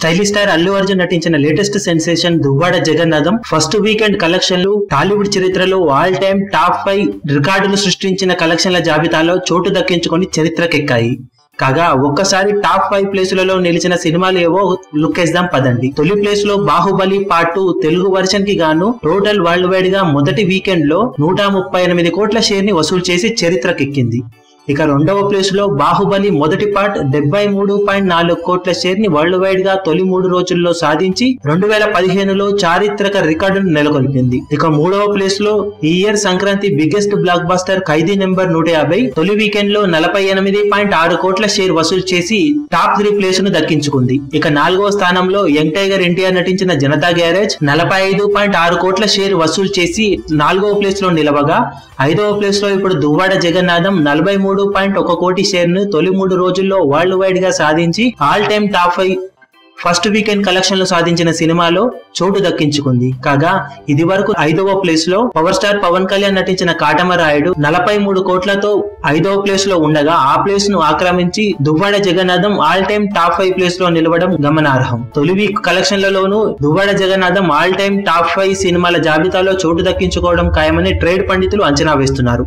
Stylish star Allu Arjun నటించిన latest sensation Duvvada Jagannadham. First weekend కలెక్షన్లు టాలీవుడ్ చరిత్రలో ఆల్ టైమ్ టాప్ ఫైవ్ రికార్డులు సృష్టించిన కలెక్షన్ల జాబితాలో చోటు దక్కించుకొని చరిత్రకెక్కాయి. కాగా ఒక్కసారి టాప్ ఫైవ్ ప్లేసులలో నిలిచిన సినిమాలు ఏవో లుక్ వేద్దాం పదండి. తొలి ప్లేస్లో బాహుబలి పార్ట్ టూ తెలుగు వర్షన్కి గాను టోటల్ వరల్డ్ వైడ్గా మొదటి వీకెండ్లో నూట ముప్పై ఎనిమిది కోట్ల షేర్ని వసూలు చేసి చరిత్రకెక్కింది. ఇక రెండవ ప్లేస్లో బాహుబలి మొదటి పార్ట్ డెబ్బై మూడు పాయింట్ నాలుగు కోట్ల షేర్ని వరల్డ్ వైడ్గా తొలి మూడు రోజుల్లో సాధించి రెండు వేల పదిహేనులో చారిత్రక రికార్డును నెలకొల్పింది. ఇక మూడవ ప్లేస్లో ఈ year Sankranti biggest blockbuster Khaidi number నూట యాభై తొలి వీకెండ్లో నలభై ఎనిమిది పాయింట్ ఆరు కోట్ల షేర్ వసూలు చేసి టాప్ త్రీ ప్లేస్ను దక్కించుకుంది. ఇక నాలుగవ స్థానంలో యంగ్ టైగర్ ఎన్టీఆర్ నటించిన జనతా గ్యారేజ్ నలభై ఐదు పాయింట్ ఆరు కోట్ల షేర్ వసూలు చేసి నాలుగవ ప్లేస్లో నిలవగా ఐదవ ప్లేస్లో ఇప్పుడు దువ్వాడ జగన్నాథం నలభై మూడు మూడు పాయింట్ ఒక కోటి షేర్ను తొలి మూడు రోజుల్లో వరల్డ్ వైడ్గా సాధించి all time top five first weekend కలెక్షన్లు సాధించిన సినిమాలో చోటు దక్కించుకుంది. కాగా ఇది వరకు ఐదవ ప్లేస్లో పవర్ స్టార్ పవన్ కళ్యాణ్ నటించిన కాటమరాయుడు నలభై మూడు కోట్లతో ఐదవ ప్లేస్లో ఉండగా ఆ ప్లేస్ను ఆక్రమించి Duvvada Jagannadham all time top five ప్లేస్లో నిలవడం గమనార్హం. తొలి week కలెక్షన్లలోనూ Duvvada Jagannadham all time top five సినిమాల జాబితాలో చోటు దక్కించుకోవడం ఖాయమని ట్రేడ్ పండితులు అంచనా వేస్తున్నారు.